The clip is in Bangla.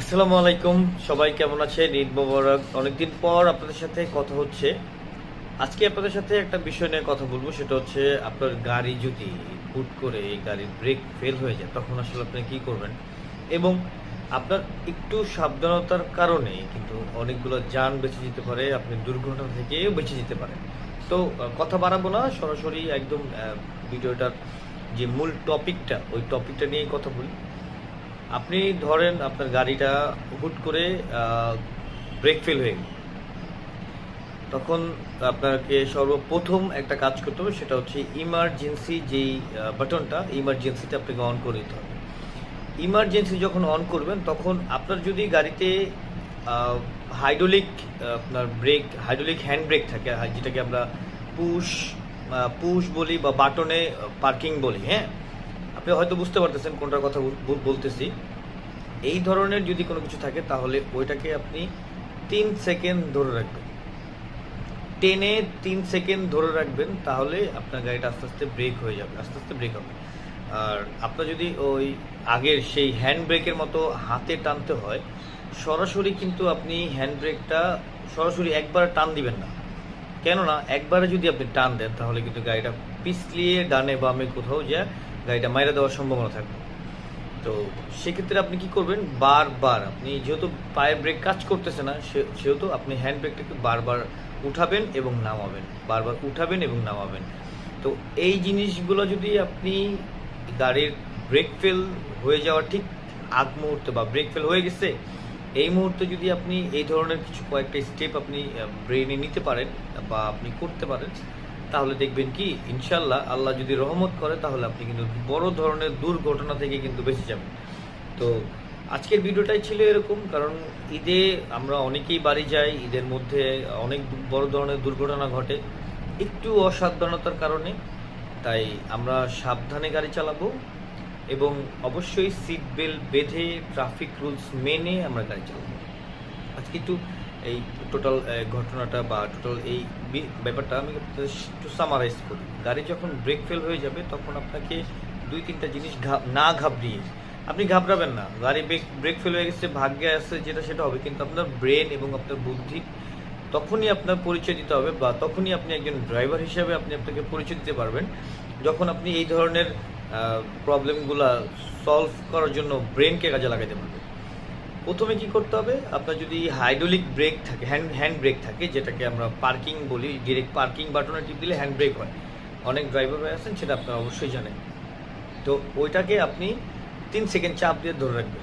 আসসালামু আলাইকুম, সবাই কেমন আছে ঈদ মোবারক। অনেকদিন পর আপনাদের সাথে কথা হচ্ছে। আজকে আপনাদের সাথে একটা বিষয় নিয়ে কথা বলব, সেটা হচ্ছে আপনার গাড়ি যদি হুট করে এই গাড়ির ব্রেক ফেল হয়ে যায়, তখন আসলে আপনি কি করবেন? এবং আপনার একটু সাবধানতার কারণে কিন্তু অনেকগুলো যান বেঁচে যেতে পারে, আপনি দুর্ঘটনা থেকেও বেঁচে যেতে পারেন। তো কথা বাড়াবো না, সরাসরি একদম ভিডিওটার যে মূল টপিকটা ওই টপিকটা নিয়েই কথা বলি। আপনি ধরেন আপনার গাড়িটা হুট করে ব্রেক ফেল হয়ে তখন আপনাকে সর্বপ্রথম একটা কাজ করতে হবে, সেটা হচ্ছে ইমার্জেন্সি যেই বাটনটা ইমার্জেন্সিটা আপনাকে অন করে দিতে হবে। ইমার্জেন্সি যখন অন করবেন, তখন আপনার যদি গাড়িতে হাইড্রোলিক আপনার ব্রেক হাইড্রোলিক হ্যান্ড ব্রেক থাকে যেটাকে আমরা পুশ পুশ বলি বা বাটনে পার্কিং বলি হ্যাঁ? আপনি হয়তো বুঝতে পারতেছেন কোনটার কথা বল- বল- বলতেছি। এই ধরনের যদি কোনো কিছু থাকে, তাহলে ওইটাকে আপনি তিন সেকেন্ড ধরে রাখবেন। টেনে তিন সেকেন্ড ধরে রাখবেন, তাহলে আপনার গাড়িটা আস্তে আস্তে ব্রেক হয়ে যাবে, আস্তে আস্তে ব্রেক হবে। আর আপনার যদি ওই আগের সেই হ্যান্ড ব্রেকের মতো হাতে টানতে হয়, সরাসরি কিন্তু আপনি হ্যান্ড ব্রেকটা সরাসরি একবার টান দিবেন না। কেননা, একবারে যদি আপনি টান দেন, তাহলে কিন্তু গাড়িটা পিছলিয়ে ডানে বামে কোথাও যা গাড়িটা মাইরা দেওয়ার সম্ভাবনা থাকবে। তো সেক্ষেত্রে আপনি কি করবেন? বারবার আপনি যেহেতু পায়ের ব্রেক কাজ করতেছে না সেহেতু আপনি হ্যান্ড ব্রেকটাকে বারবার উঠাবেন এবং নামাবেন। বারবার উঠাবেন এবং নামাবেন। তো এই জিনিসগুলো যদি আপনি গাড়ির ব্রেক ফেল হয়ে যাওয়ার ঠিক আগ মুহূর্তে বা ব্রেক ফেল হয়ে গেছে, এই মুহূর্তে যদি আপনি এই ধরনের কিছু কয়েকটা স্টেপ আপনি ব্রেনে নিতে পারেন বা আপনি করতে পারেন তাহলে দেখবেন কি ইনশাল্লাহ আল্লাহ যদি রহমত করে, তাহলে আপনি কিন্তু বড় ধরনের দুর্ঘটনা থেকে কিন্তু বেঁচে যাবেন। তো আজকের ভিডিওটাই ছিল এরকম, কারণ ঈদে আমরা অনেকেই বাড়ি যাই, ঈদের মধ্যে অনেক বড় ধরনের দুর্ঘটনা ঘটে, একটু অসাবধানতার কারণে। তাই আমরা সাবধানে গাড়ি চালাবো এবং অবশ্যই সিট বেল্ট বেঁধে ট্রাফিক রুলস মেনে আমরা গাড়ি চালাবো। আজকে একটু এই টোটাল ঘটনাটা বা টোটাল এই ব্যাপারটা আমি একটু সামারাইজ করি। গাড়ি যখন ব্রেক ফেল হয়ে যাবে, তখন আপনাকে দুই তিনটা জিনিস না ঘাবড়িয়ে, আপনি ঘাবড়াবেন না। গাড়ি ব্রেক ব্রেক ফেল হয়ে গেছে, ভাগ্যে আসছে যেটা সেটা হবে, কিন্তু আপনার ব্রেন এবং আপনার বুদ্ধি তখনই আপনার পরিচয় দিতে হবে বা তখনই আপনি একজন ড্রাইভার হিসাবে আপনি আপনাকে পরিচয় দিতে পারবেন। যখন আপনি এই ধরনের প্রবলেমগুলা সলভ করার জন্য ব্রেনকে কাজে লাগাতে পারবেন। প্রথমে কি করতে হবে? আপনার যদি হাইড্রোলিক ব্রেক থাকে হ্যান্ড হ্যান্ড ব্রেক থাকে, যেটাকে আমরা পার্কিং বলি ডিরেক্ট পার্কিং বাটনে টিপ দিলে হ্যান্ড ব্রেক হয়। অনেক ড্রাইভার আছেন, সেটা আপনারা অবশ্যই জানেন। তো ওইটাকে আপনি তিন সেকেন্ড চাপ দিয়ে ধরে রাখবেন।